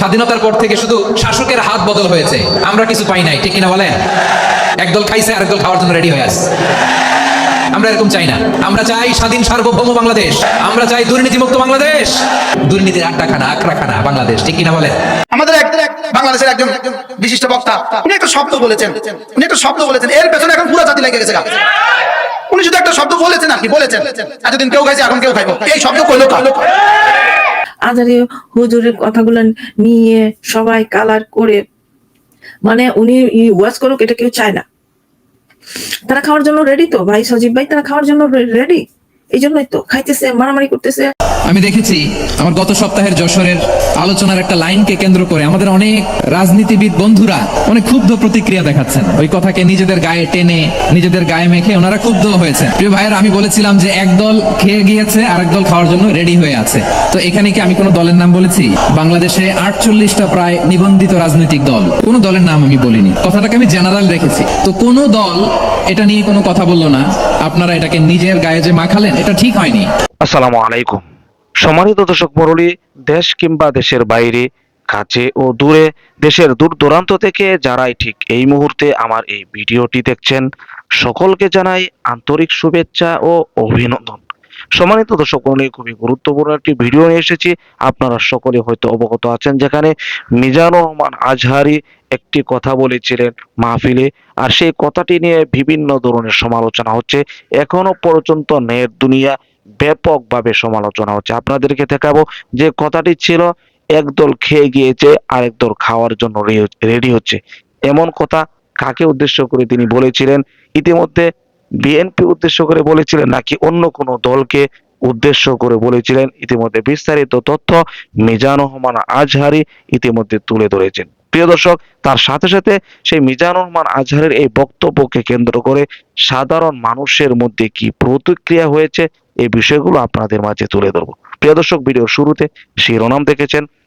স্বাধীনতার পর থেকে শুধু শাসকের হাত বদল হয়েছে। আমরা কিছু পাই নাই, ঠিক কিনা বলেন? একদল খাইছে, আরেকদল খাওয়ার জন্য রেডি হয়ে আছে। আমরা এরকম চাই না। আমরা চাই স্বাধীন সার্বভৌম বাংলাদেশ। আমরা চাই দুর্নীতিমুক্ত বাংলাদেশ। দুর্নীতির আড্ডাখানা, আখড়াখানা বাংলাদেশ, ঠিক কিনা বলেন? আমাদের বাংলাদেশের একজন বিশিষ্ট বক্তা, উনি একটা শব্দ বলেছেন। উনি একটা শব্দ বলেছেন। এর পেছনে এখন পুরো জাতি লেগে গেছে। উনি শুধু একটা শব্দ বলেছেন আপনি বলেছেন। এতদিন কেউ খাইছে, এখন কেউ খাইবো। এই শব্দ কইলো আজারে হুজুরের কথাগুলো নিয়ে সবাই কালার করে মানে উনি ওয়াশ করুক এটা কেউ চায় না। তারা খাওয়ার জন্য রেডি তো? ভাই সজীব ভাই, তারা খাওয়ার জন্য রেডি এই জন্যই তো খাইতেছে, মারামারি করতেছে। আমি দেখেছি আমার গত সপ্তাহের যশোরের আলোচনার একটা লাইনকে কেন্দ্র করে আমাদের অনেক রাজনীতিবিদ বন্ধুরা অনেক ক্ষুব্ধ প্রতিক্রিয়া দেখাচ্ছেন। ওই কথাকে নিজেদের গায়ে টেনে, নিজেদের গায়ে মেখে ওনারা ক্ষুব্ধ হয়েছে প্রিয় ভাইয়ের, আমি বলেছিলাম যে একদল খেয়ে গিয়েছে আর দল খাওয়ার জন্য রেডি হয়ে আছে। তো এখানে কি আমি কোনো দলের নাম বলেছি? বাংলাদেশে আটচল্লিশটা প্রায় নিবন্ধিত রাজনৈতিক দল। কোনো দলের নাম আমি বলিনি। কথাটাকে আমি জেনারেল রেখেছি। তো কোনো দল এটা নিয়ে কোনো কথা বলল না। আপনারা এটাকে নিজের গায়ে যে মাখালেন এটা ঠিক হয়নি। আসসালামু আলাইকুম। সম্মানিত দর্শক মরলি দেশ কিংবা দেশের বাইরে, কাছে ও দূরে, দেশের দূর দূরান্ত থেকে যারাই ঠিক এই মুহূর্তে আমার এই ভিডিওটি দেখছেন, সকলকে জানাই আন্তরিক শুভেচ্ছা ও অভিনন্দন। সম্মানিত দর্শক মণ্ডলী খুবই গুরুত্বপূর্ণ একটি ভিডিও নিয়ে এসেছি। আপনারা সকলে হয়তো অবগত আছেন যেখানে মিজানুর রহমান আজহারি একটি কথা বলেছিলেন মাহফিলে আর সেই কথাটি নিয়ে বিভিন্ন ধরনের সমালোচনা হচ্ছে। এখনও পর্যন্ত নেট দুনিয়া ব্যাপকভাবে সমালোচনা হচ্ছে। আপনাদেরকে দেখাবো যে কথাটি ছিল একদল খেয়ে গিয়েছে, আরেক দল খাওয়ার জন্য রেডি হচ্ছে। এমন কথা কাকে উদ্দেশ্য করে তিনি বলেছিলেন? ইতিমধ্যে বিএনপি উদ্দেশ্য করে বলেছিলেন নাকি অন্য কোনো দলকে উদ্দেশ্য করে বলেছিলেন, ইতিমধ্যে বিস্তারিত তথ্য মিজান রহমান আজহারি ইতিমধ্যে তুলে ধরেছেন। প্রিয় দর্শক, তার সাথে সাথে সেই মিজান রহমান আজহারের এই বক্তব্যকে কেন্দ্র করে সাধারণ মানুষের মধ্যে কি প্রতিক্রিয়া হয়েছে, এই বিষয়গুলো আপনাদের মাঝে তুলে ধরবো। প্রিয় দর্শক, ভিডিওর শুরুতে শিরোনাম দেখেছেন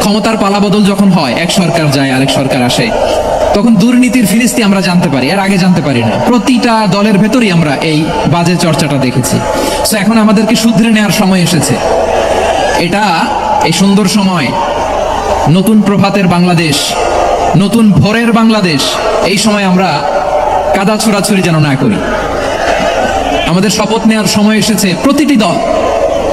ক্ষমতার পালাবদল যখন হয়, এক সরকার যায়, আরেক সরকার আসে, তখন দুর্নীতির ফিরিস্তি আমরা জানতে পারি, এর আগে জানতে পারি না। প্রতিটা দলের ভেতরেই আমরা এই বাজে চর্চাটা দেখেছি। তো এখন আমাদেরকে শুধরে নেওয়ার সময় এসেছে। এটা এই সুন্দর সময়, নতুন প্রভাতের বাংলাদেশ, নতুন ভোরের বাংলাদেশ, এই সময় আমরা কাদা ছোড়াছুরি যেন না করি। আমাদের শপথ নেওয়ার সময় এসেছে প্রতিটি দল।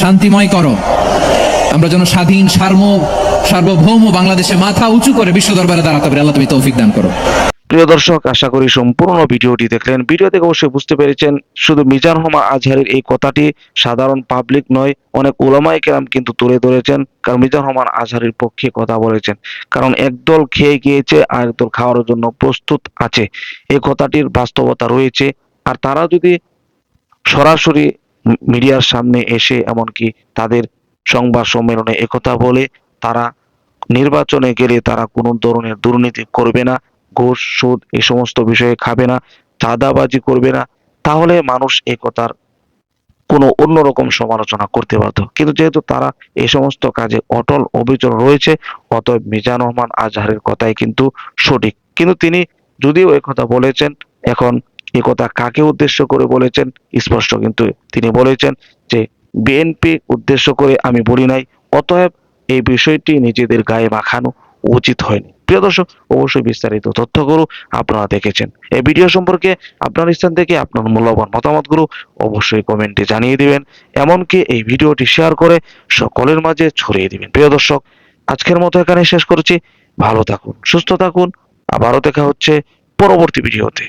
শান্তিময় করো। আমরা যেন স্বাধীন, সার্ম, সার্বভৌম বাংলাদেশে মাথা উঁচু করে বিশ্ব দরবারে দাঁড়াতে পারি। আল্লাহ তুমি তৌফিক দান করো। প্রিয় দর্শক, আশা করি সম্পূর্ণ ভিডিওটি দেখলেন। ভিডিও থেকে অবশ্যই বুঝতে পেরেছেন, শুধু মিজান হোমা আজহারের এই কথাটি সাধারণ পাবলিক নয়, অনেক ওলামাই কেরাম কিন্তু তুলে ধরেছেন, কারণ মিজান রহমান আজহারের পক্ষে কথা বলেছেন। কারণ একদল খেয়ে গিয়েছে আর একদল খাওয়ার জন্য প্রস্তুত আছে। এই কথাটির বাস্তবতা রয়েছে। আর তারা যদি সরাসরি মিডিয়ার সামনে এসে এমনকি তাদের সংবাদ সম্মেলনে একথা বলে, তারা নির্বাচনে গেলে তারা কোনো ধরনের দুর্নীতি করবে না, ঘুষ, সুদ এই সমস্ত বিষয়ে খাবে না, চাঁদাবাজি করবে না। তাহলে মানুষ একথার কোনো অন্যরকম সমালোচনা করতে পারত কিন্তু যেহেতু তারা এই সমস্ত কাজে অটল অবিচল রয়েছে, অতএব মিজান রহমান আজহারের কথাই কিন্তু সঠিক। কিন্তু তিনি যদিও এই কথা বলেছেন, এখন কথা কাকে উদ্দেশ্য করে বলেছেন? স্পষ্ট কিন্তু তিনি বলেছেন যে, বিএনপি উদ্দেশ্য করে আমি বলি নাই, অতএব এই বিষয়টি নিজেদের গায়ে মাখানো উচিত হয়নি। প্রিয় দর্শক, অবশ্যই বিস্তারিত তথ্যগুলো আপনারা দেখেছেন। এই ভিডিও সম্পর্কে আপনার স্থান থেকে আপনার মূল্যবান মতামতগুলো অবশ্যই কমেন্টে জানিয়ে দিবেন। এমনকি এই ভিডিওটি শেয়ার করে সকলের মাঝে ছড়িয়ে দিবেন। প্রিয় দর্শক, আজকের মতো এখানে শেষ করছি। ভালো থাকুন, সুস্থ থাকুন। আবারও দেখা হচ্ছে পরবর্তী ভিডিওতে।